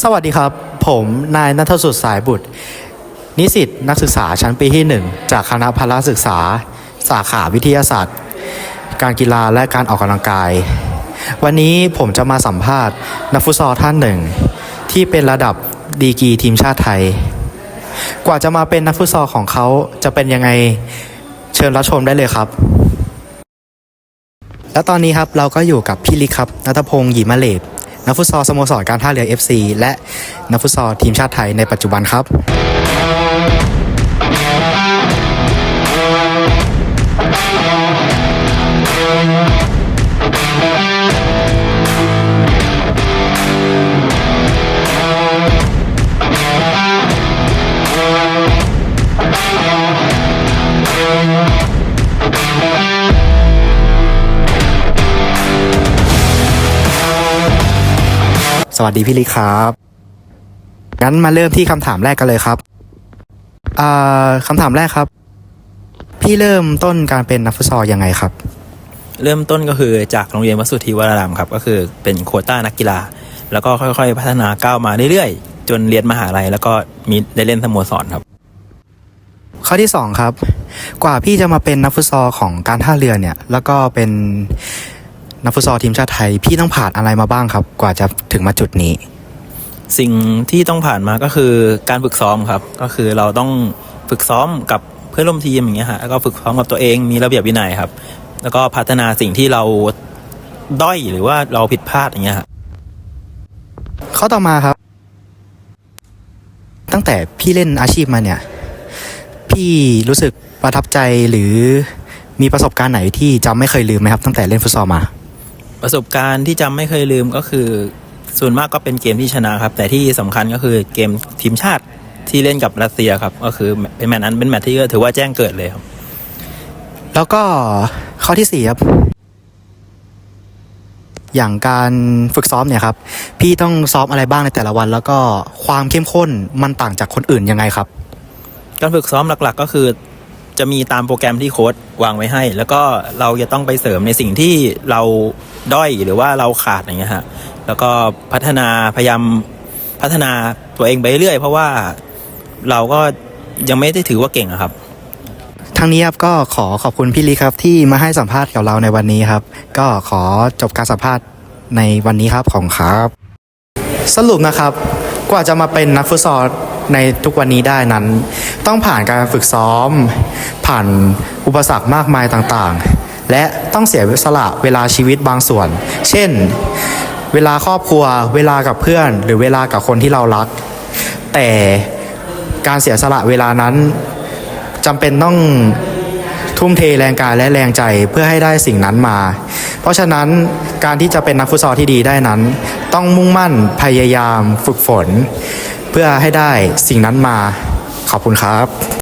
สวัสดีครับ ผมนายนัทสุดสายบุตร นิสิตนักศึกษาชั้นปีที่ 1 จากคณะพละศึกษา สาขาวิทยาศาสตร์ การกีฬาและการออกกำลังกาย วันนี้ผมจะมาสัมภาษณ์นักฟุตซอลท่านหนึ่ง ที่เป็นระดับดีกีทีมชาติไทย กว่าจะมาเป็นนักฟุตซอลของเขาจะเป็นยังไงเชิญรับชมได้เลยครับ และตอนนี้ครับเราก็อยู่กับพี่ลิกครับนัทพงศ์หยีมะเลด นักฟุตซอลสโมสรการท่าเรือ FC และนักฟุตซอลทีมชาติไทยในปัจจุบันครับ วัสดีพี่ลิกครับงั้นมาเริ่มที่คำถามแรกกันเลยครับอ่าคำถามแรกครับ พี่เริ่มต้นการเป็นนักฟุตซอลยังไงครับ เริ่มต้นก็คือจากโรงเรียนวัดสุทธิวรารามครับ ก็คือเป็นโควต้านักกีฬา แล้วก็ค่อยๆ พัฒนาก้าวมาเรื่อยๆ จนเรียนมหาลัยแล้วก็มีได้เล่นสโมสรครับ ข้อที่สองครับ กว่าพี่จะมาเป็นนักฟุตซอลของการท่าเรือเนี่ย แล้วก็เป็น นักฟุตซอลทีมชาติไทย พี่ต้องผ่านอะไรมาบ้างครับ กว่าจะถึงมาจุดนี้ สิ่งที่ต้องผ่านมาก็คือการฝึกซ้อมครับ ก็คือเราต้องฝึกซ้อมกับเพื่อนร่วมทีมอย่างเงี้ยฮะแล้วก็ฝึกซ้อมกับตัวเองมีระเบียบวินัยครับ แล้วก็พัฒนาสิ่งที่เราด้อยหรือว่าเราผิดพลาดอย่างเงี้ยฮะข้อต่อมาครับ ตั้งแต่พี่เล่นอาชีพมาเนี่ย พี่รู้สึกประทับใจหรือมีประสบการณ์ไหนที่จำไม่เคยลืมไหมครับ ตั้งแต่เล่นฟุตซอลมา ประสบการณ์ที่จำไม่เคยลืมก็คือส่วนมากก็เป็นเกมที่ชนะครับ แต่ที่สำคัญก็คือเกมทีมชาติที่เล่นกับรัสเซียครับ ก็คือเป็นแมตช์นั้นเป็นแมตช์ที่ถือว่าแจ้งเกิดเลยครับ แล้วก็ข้อที่สี่ครับ อย่างการฝึกซ้อมเนี่ยครับ พี่ต้องซ้อมอะไรบ้างในแต่ละวัน แล้วก็ความเข้มข้นมันต่างจากคนอื่นยังไงครับ การฝึกซ้อมหลัก ๆ ก็คือ จะมีตามโปรแกรมที่โค้ดวางไว้ให้ แล้วก็เราจะต้องไปเสริมในสิ่งที่เราด้อยหรือว่าเราขาดอย่างเงี้ยฮะแล้วก็พัฒนาพยายามพัฒนาตัวเองไปเรื่อยเพราะว่าเราก็ยังไม่ได้ถือว่าเก่งครับทั้งนี้ครับก็ขอขอบคุณพี่ลีครับที่มาให้สัมภาษณ์กับเราในวันนี้ครับ ก็ขอจบการสัมภาษณ์ในวันนี้ครับของครับ สรุปนะครับกว่าจะมาเป็นนักฟุตซอล ในทุกวันนี้ได้นั้น ต้องผ่านการฝึกซ้อม ผ่านอุปสรรคมากมายต่างๆ และต้องเสียสละเวลาชีวิตบางส่วน เช่น เวลาครอบครัว เวลากับเพื่อน หรือเวลากับคนที่เรารัก แต่การเสียสละเวลานั้นจำเป็นต้อง ทุ่มเทแรงกายและแรงใจเพื่อให้ได้สิ่งนั้นมา เพราะฉะนั้นการที่จะเป็นนักฟุตซอลที่ดีได้นั้น ต้องมุ่งมั่นพยายามฝึกฝน เพื่อให้ได้สิ่งนั้นมา ขอบคุณครับ